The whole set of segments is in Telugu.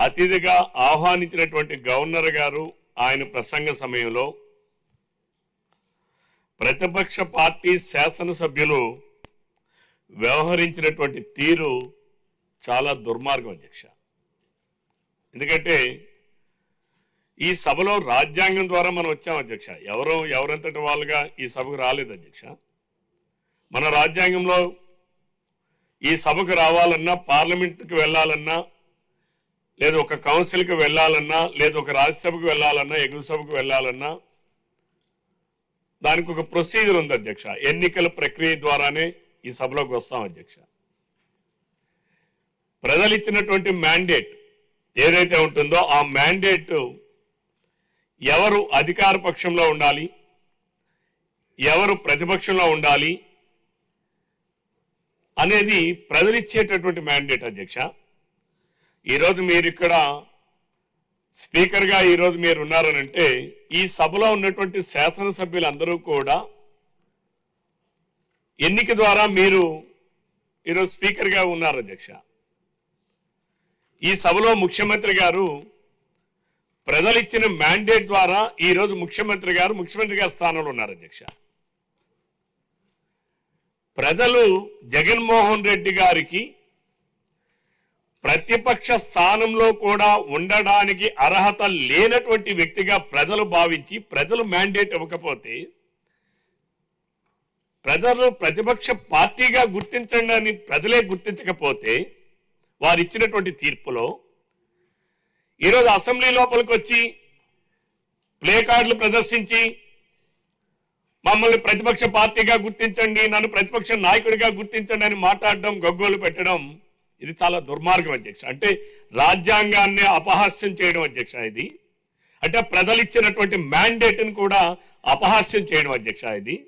అతిథిగా ఆహ్వానించినటువంటి గవర్నర్ గారు ఆయన ప్రసంగ సమయంలో ప్రతిపక్ష పార్టీ శాసనసభ్యులు వ్యవహరించినటువంటి తీరు చాలా దుర్మార్గం అధ్యక్ష. ఎందుకంటే ఈ సభలో రాజ్యాంగం ద్వారా మనం వచ్చాం అధ్యక్ష. ఎవరో ఎవరంతటి వాళ్ళుగా ఈ సభకు రాలేదు అధ్యక్ష. మన రాజ్యాంగంలో ఈ సభకు రావాలన్నా పార్లమెంట్కి వెళ్ళాలన్నా లేదు ఒక కౌన్సిల్కి వెళ్ళాలన్నా లేదు ఒక రాజ్యసభకు వెళ్ళాలన్నా ఎగువసభకు వెళ్ళాలన్నా దానికి ఒక ప్రొసీజర్ ఉంది అధ్యక్ష. ఎన్నికల ప్రక్రియ ద్వారానే ఈ సభలోకి వస్తాం అధ్యక్ష. ప్రజలు ఇచ్చినటువంటి మ్యాండేట్ ఏదైతే ఉంటుందో ఆ మ్యాండేట్ ఎవరు అధికార పక్షంలో ఉండాలి ఎవరు ప్రతిపక్షంలో ఉండాలి అనేది ప్రజలు ఇచ్చేటటువంటి మ్యాండేట్ అధ్యక్ష. ఈరోజు మీరు ఇక్కడ స్పీకర్గా ఈరోజు మీరు ఉన్నారనంటే ఈ సభలో ఉన్నటువంటి శాసనసభ్యులందరూ కూడా ఎన్నిక ద్వారా మీరు ఈరోజు స్పీకర్గా ఉన్నారు అధ్యక్ష. ఈ సభలో ముఖ్యమంత్రి గారు ప్రజలు ఇచ్చిన మ్యాండేట్ ద్వారా ఈరోజు ముఖ్యమంత్రి గారు ముఖ్యమంత్రి గారి స్థానంలో ఉన్నారు అధ్యక్ష. ప్రజలు జగన్మోహన్ రెడ్డి గారికి ప్రతిపక్ష స్థానంలో కూడా ఉండడానికి అర్హత లేనటువంటి వ్యక్తిగా ప్రజలు భావించి ప్రజలు మ్యాండేట్ ఇవ్వకపోతే ప్రజలు ప్రతిపక్ష పార్టీగా గుర్తించడానికి ప్రజలే గుర్తించకపోతే వారు ఇచ్చినటువంటి తీర్పులో ఈరోజు అసెంబ్లీ లోపలికి వచ్చి ప్లే కార్డులు ప్రదర్శించి మమ్మల్ని ప్రతిపక్ష పార్టీగా గుర్తించండి నన్ను ప్రతిపక్ష నాయకుడిగా గుర్తించండి అని మాట్లాడడం గగ్గోలు పెట్టడం ఇది చాలా దుర్మార్గం అధ్యక్ష. అంటే రాజ్యాంగాన్ని అపహాస్యం చేయడం అధ్యక్ష ఇది. అంటే ప్రజలు ఇచ్చినటువంటి మ్యాండేట్ని కూడా అపహాస్యం చేయడం అధ్యక్ష ఇది.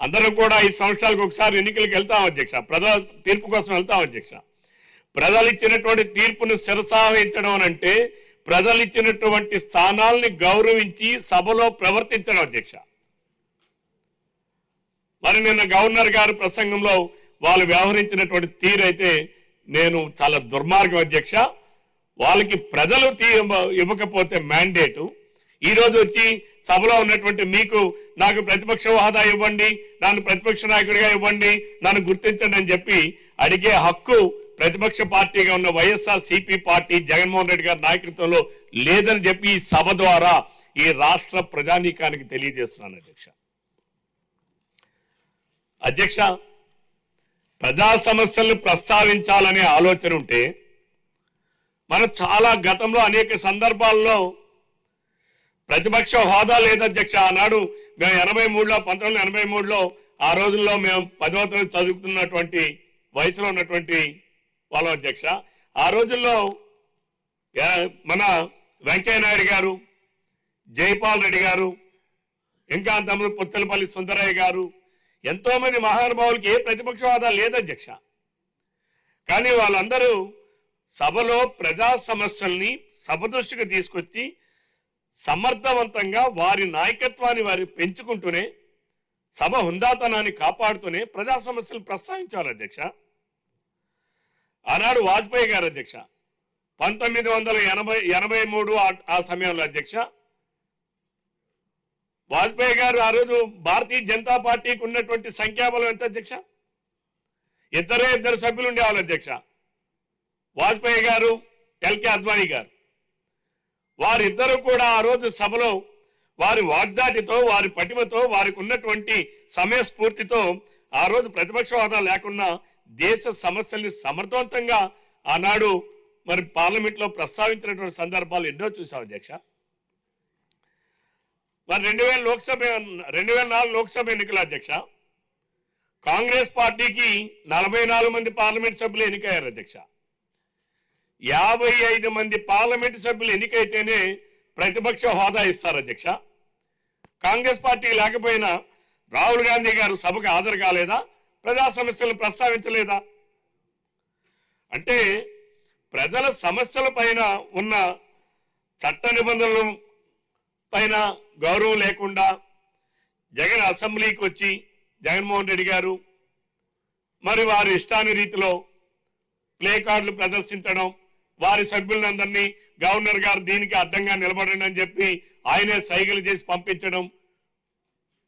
అందరం కూడా ఐదు సంవత్సరాలకు ఒకసారి ఎన్నికలకు వెళ్తాం అధ్యక్ష. ప్రజల తీర్పు కోసం వెళ్తాం అధ్యక్ష. ప్రజలు ఇచ్చినటువంటి తీర్పును శిరసావహించడం అని అంటే ప్రజలు ఇచ్చినటువంటి స్థానాల్ని గౌరవించి సభలో ప్రవర్తించడం అధ్యక్ష. మరి నిన్న గవర్నర్ గారి ప్రసంగంలో వాళ్ళు వ్యవహరించినటువంటి తీరైతే నేను చాలా దుర్మార్గం అధ్యక్ష. వాళ్ళకి ప్రజలు తీ ఇవ్వకపోతే మ్యాండేటు ఈరోజు వచ్చి సభలో ఉన్నటువంటి మీకు నాకు ప్రతిపక్ష హోదా ఇవ్వండి నన్ను ప్రతిపక్ష నాయకుడిగా ఇవ్వండి నన్ను గుర్తించండి అని చెప్పి అడిగే హక్కు ప్రతిపక్ష పార్టీగా ఉన్న వైఎస్ఆర్ సిపి పార్టీ జగన్మోహన్ రెడ్డి గారి నాయకత్వంలో లేదని చెప్పి ఈ సభ ద్వారా ఈ రాష్ట్ర ప్రజానీకానికి తెలియజేస్తున్నాను అధ్యక్ష. అధ్యక్ష ప్రజా సమస్యలను ప్రస్తావించాలనే ఆలోచన ఉంటే మనం చాలా గతంలో అనేక సందర్భాల్లో ప్రతిపక్ష హోదా లేదధ్యక్ష ఆనాడు మేము ఎనభై మూడులో పంతొమ్మిది ఎనభై మూడులో ఆ రోజుల్లో మేము పదవ తరగతి చదువుతున్నటువంటి వయసులో ఉన్నటువంటి వాళ్ళ అధ్యక్ష. ఆ రోజుల్లో మన వెంకయ్య నాయుడు గారు జైపాల్ రెడ్డి గారు ఇంకా తమ్ముడు పుత్తలపల్లి సుందరయ్య గారు ఎంతోమంది మహానుభావులకి ఏ ప్రతిపక్షవాదాలు లేదధ్యక్ష కానీ వాళ్ళందరూ సభలో ప్రజా సమస్యల్ని సభ దృష్టికి తీసుకొచ్చి సమర్థవంతంగా వారి నాయకత్వాన్ని వారి పెంచుకుంటూనే సభ హుందాతనాన్ని కాపాడుతూనే ప్రజా సమస్యలు ప్రస్తావించారు అధ్యక్ష. ఆనాడు వాజ్పేయి గారు అధ్యక్ష. పంతొమ్మిది వందల ఎనభై ఎనభై మూడు ఆ సమయంలో అధ్యక్ష. వాజ్పేయి గారు ఆ రోజు భారతీయ జనతా పార్టీకి ఉన్నటువంటి సంఖ్యాబలం ఎంత అధ్యక్ష? ఇద్దరే ఇద్దరు సభ్యులు ఉండేవాళ్ళు అధ్యక్ష. వాజ్పేయి గారు ఎల్కే అద్వానీ గారు. వారిద్దరూ కూడా ఆ రోజు సభలో వారి వాగ్దాటితో వారి పటిమతో వారికి ఉన్నటువంటి సమయస్ఫూర్తితో ఆ రోజు ప్రతిపక్ష హోదా లేకుండా దేశ సమస్యల్ని సమర్థవంతంగా ఆనాడు మరి పార్లమెంట్లో ప్రస్తావించినటువంటి సందర్భాలు ఎన్నో చూసాం అధ్యక్ష. మరి రెండు వేల లోక్సభ రెండు వేల నాలుగు లోక్సభ ఎన్నికల అధ్యక్ష కాంగ్రెస్ పార్టీకి నలభై నాలుగు మంది పార్లమెంట్ సభ్యులు ఎన్నికయ్యారు అధ్యక్ష. యాభై ఐదు మంది పార్లమెంట్ సభ్యులు ఎన్నికైతేనే ప్రతిపక్ష హోదా ఇస్తారు అధ్యక్ష. కాంగ్రెస్ పార్టీ లేకపోయినా రాహుల్ గాంధీ గారు సభకు హాజరు కాలేదా? ప్రజా సమస్యలను ప్రస్తావించలేదా? అంటే ప్రజల సమస్యల పైన ఉన్న చట్ట నిబంధనలు పైన గౌరవం లేకుండా జగన్ అసెంబ్లీకి వచ్చి జగన్మోహన్ రెడ్డి గారు మరి వారి ఇష్టాని రీతిలో ప్లే కార్డులు ప్రదర్శించడం వారి సభ్యులందరినీ గవర్నర్ గారు దీనికి అర్థంగా నిలబడండి అని చెప్పి ఆయనే సైకిల్ చేసి పంపించడం.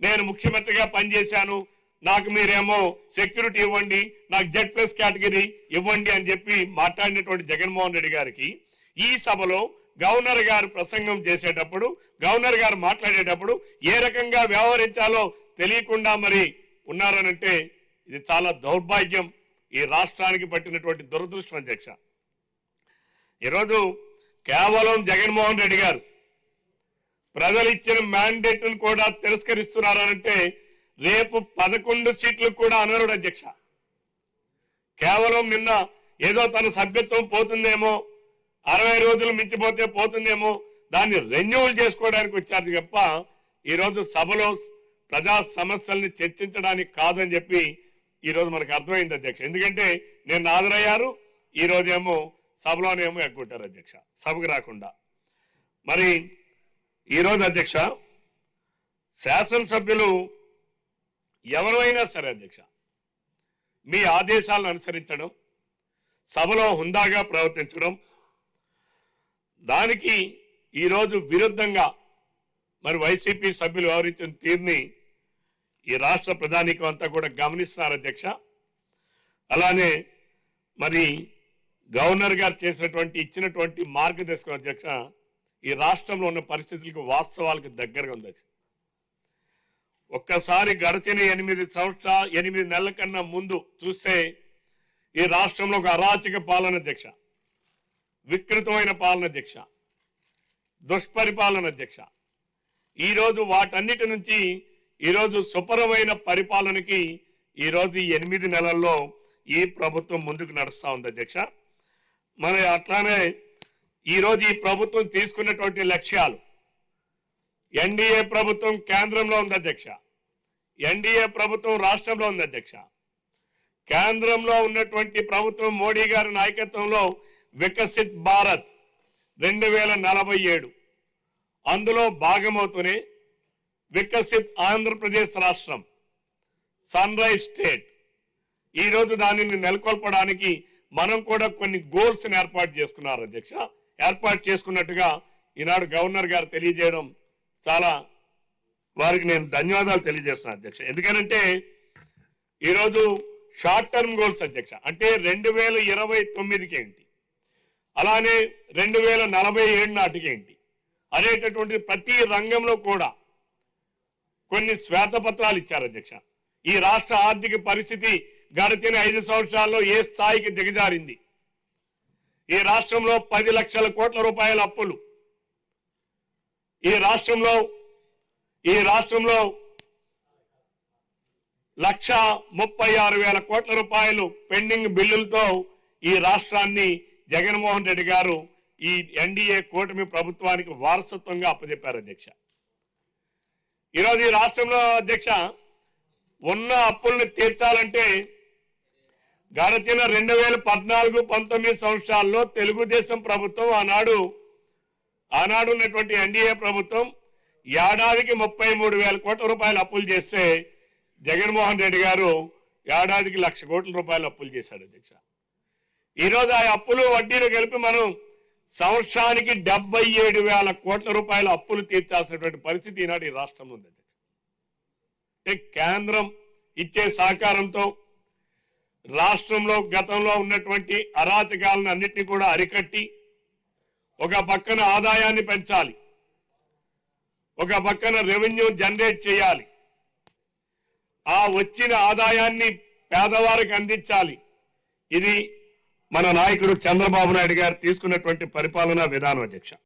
నేను ముఖ్యమంత్రిగా పనిచేశాను. నాకు మీరేమో సెక్యూరిటీ ఇవ్వండి నాకు జెడ్ ప్లస్ కేటగిరీ ఇవ్వండి అని చెప్పి మాట్లాడినటువంటి జగన్మోహన్ రెడ్డి గారికి ఈ సభలో గవర్నర్ గారు ప్రసంగం చేసేటప్పుడు గవర్నర్ గారు మాట్లాడేటప్పుడు ఏ రకంగా వ్యవహరించాలో తెలియకుండా మరి ఉన్నారనంటే ఇది చాలా దౌర్భాగ్యం ఈ రాష్ట్రానికి పట్టినటువంటి దురదృష్టం అధ్యక్ష. ఈరోజు కేవలం జగన్మోహన్ రెడ్డి గారు ప్రజలు ఇచ్చిన మ్యాండేట్ను కూడా తిరస్కరిస్తున్నారనంటే రేపు పదకొండు సీట్లు కూడా అనరుడు అధ్యక్ష. కేవలం నిన్న ఏదో తన సభ్యత్వం పోతుందేమో అరవై రోజులు మించిపోతే పోతుందేమో. దాన్ని రెన్యూవల్ చేసుకోవడానికి వచ్చారు తప్ప ఈరోజు సభలో ప్రజా సమస్యల్ని చర్చించడానికి కాదని చెప్పి ఈరోజు మనకు అర్థమైంది అధ్యక్ష. ఎందుకంటే నేను హాజరయ్యారు ఈ రోజేమో సభలోనేమో ఎక్కుంటారు అధ్యక్ష సభకు రాకుండా. మరి ఈరోజు అధ్యక్ష శాసనసభ్యులు ఎవరైనా సరే అధ్యక్ష మీ ఆదేశాలను అనుసరించడం సభలో హుందాగా ప్రవర్తించడం దానికి ఈరోజు విరుద్ధంగా మరి వైసీపీ సభ్యులు వ్యవహరించిన తీరుని ఈ రాష్ట్ర ప్రధానికం అంతా కూడా గమనిస్తున్నారు అధ్యక్ష. అలానే మరి గవర్నర్ గారు చేసినటువంటి ఇచ్చినటువంటి మార్గదర్శకం అధ్యక్ష ఈ రాష్ట్రంలో ఉన్న పరిస్థితులకు వాస్తవాలకు దగ్గరగా ఉంది ఒక్కసారి గడిచిన ఎనిమిది సంవత్సరాల ఎనిమిది నెలల కన్నా ముందు చూస్తే ఈ రాష్ట్రంలో ఒక అరాచక పాలన అధ్యక్ష. వికృతమైన పాలన అధ్యక్ష దుష్పరిపాలన అధ్యక్ష. ఈరోజు వాటన్నిటి నుంచి ఈరోజు సుపరమైన పరిపాలనకి ఈరోజు ఎనిమిది నెలల్లో ఈ ప్రభుత్వం ముందుకు నడుస్తూ ఉంది అధ్యక్ష. మరి అట్లానే ఈరోజు ఈ ప్రభుత్వం తీసుకున్నటువంటి లక్ష్యాలు ఎన్డీఏ ప్రభుత్వం కేంద్రంలో ఉంది అధ్యక్ష. ఎన్డీఏ ప్రభుత్వం రాష్ట్రంలో ఉంది అధ్యక్ష. కేంద్రంలో ఉన్నటువంటి ప్రభుత్వం మోడీ గారి నాయకత్వంలో వికసిత్ భారత్ రెండు వేల నలభై ఏడు. అందులో భాగమవుతూనే వికసిత్ ఆంధ్రప్రదేశ్ రాష్ట్రం సన్ రైజ్ స్టేట్. ఈరోజు దానిని నెలకొల్పడానికి మనం కూడా కొన్ని గోల్స్ని ఏర్పాటు చేసుకున్నారు అధ్యక్ష. ఏర్పాటు చేసుకున్నట్టుగా ఈనాడు గవర్నర్ గారు తెలియజేయడం చాలా వారికి నేను ధన్యవాదాలు తెలియజేస్తున్నాను అధ్యక్ష. ఎందుకనంటే ఈరోజు షార్ట్ టర్మ్ గోల్స్ అధ్యక్ష. అంటే రెండు వేల ఇరవై తొమ్మిదికి ఏంటి? అలానే రెండు వేల నలభై ఏడు నాటికి ఏంటి అనేటటువంటి ప్రతి రంగంలో కూడా కొన్ని శ్వేతపత్రాలు ఇచ్చారు అధ్యక్ష. ఈ రాష్ట్ర ఆర్థిక పరిస్థితి గడిచిన ఐదు సంవత్సరాల్లో ఏ స్థాయికి దిగజారింది? ఈ రాష్ట్రంలో పది లక్షల కోట్ల రూపాయల అప్పులు. ఈ రాష్ట్రంలో ఈ రాష్ట్రంలో లక్ష ముప్పై ఆరు వేల కోట్ల రూపాయలు పెండింగ్ బిల్లులతో ఈ రాష్ట్రాన్ని జగన్మోహన్ రెడ్డి గారు ఈ ఎన్డీఏ కూటమి ప్రభుత్వానికి వారసత్వంగా అప్పచెప్పారు అధ్యక్ష. ఈరోజు ఈ రాష్ట్రంలో అధ్యక్ష ఉన్న అప్పుల్ని తీర్చాలంటే గడచిన రెండు వేల పద్నాలుగు పంతొమ్మిది సంవత్సరాల్లో తెలుగుదేశం ప్రభుత్వం ఆనాడు ఆనాడు ఉన్నటువంటి ఎన్డీఏ ప్రభుత్వం ఏడాదికి ముప్పై మూడు వేల కోట్ల రూపాయలు అప్పులు చేస్తే జగన్మోహన్ రెడ్డి గారు ఏడాదికి లక్ష కోట్ల రూపాయలు అప్పులు చేశాడు అధ్యక్ష. ఈరోజు ఆ అప్పులు వడ్డీలు కలిపి మనం సంవత్సరానికి డెబ్బై ఏడు వేల కోట్ల రూపాయల అప్పులు తీర్చాల్సినటువంటి పరిస్థితి ఈనాడు ఈ రాష్ట్రంలో ఉంది. అంటే కేంద్రం ఇచ్చే సహకారంతో రాష్ట్రంలో గతంలో ఉన్నటువంటి అరాచకాలను అన్నింటినీ కూడా అరికట్టి ఒక పక్కన ఆదాయాన్ని పెంచాలి. ఒక పక్కన రెవెన్యూ జనరేట్ చేయాలి. ఆ వచ్చిన ఆదాయాన్ని పేదవారికి అందించాలి. ఇది మన నాయకుడు చంద్రబాబు నాయుడు గారు తీసుకున్నటువంటి పరిపాలనా విధానం అధ్యక్ష.